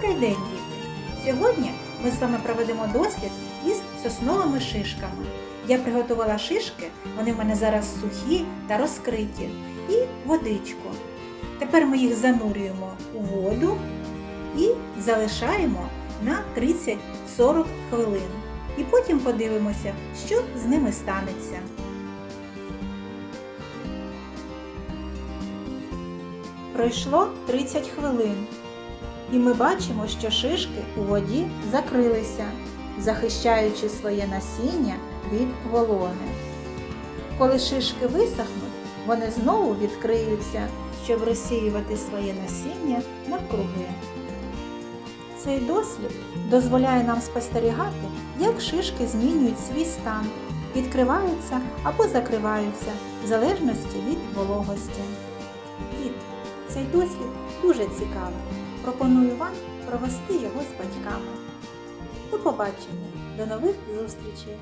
Добрий день, діти! Сьогодні ми з вами проведемо дослід із сосновими шишками. Я приготувала шишки, вони в мене зараз сухі та розкриті, і водичку. Тепер ми їх занурюємо у воду і залишаємо на 30-40 хвилин. І потім подивимося, що з ними станеться. Пройшло 30 хвилин, і ми бачимо, що шишки у воді закрилися, захищаючи своє насіння від вологи. Коли шишки висохнуть, вони знову відкриються, щоб розсіювати своє насіння навкруги. Цей дослід дозволяє нам спостерігати, як шишки змінюють свій стан, відкриваються або закриваються в залежності від вологості. Цей дослід дуже цікавий. Пропоную вам провести його з батьками. До побачення, до нових зустрічей!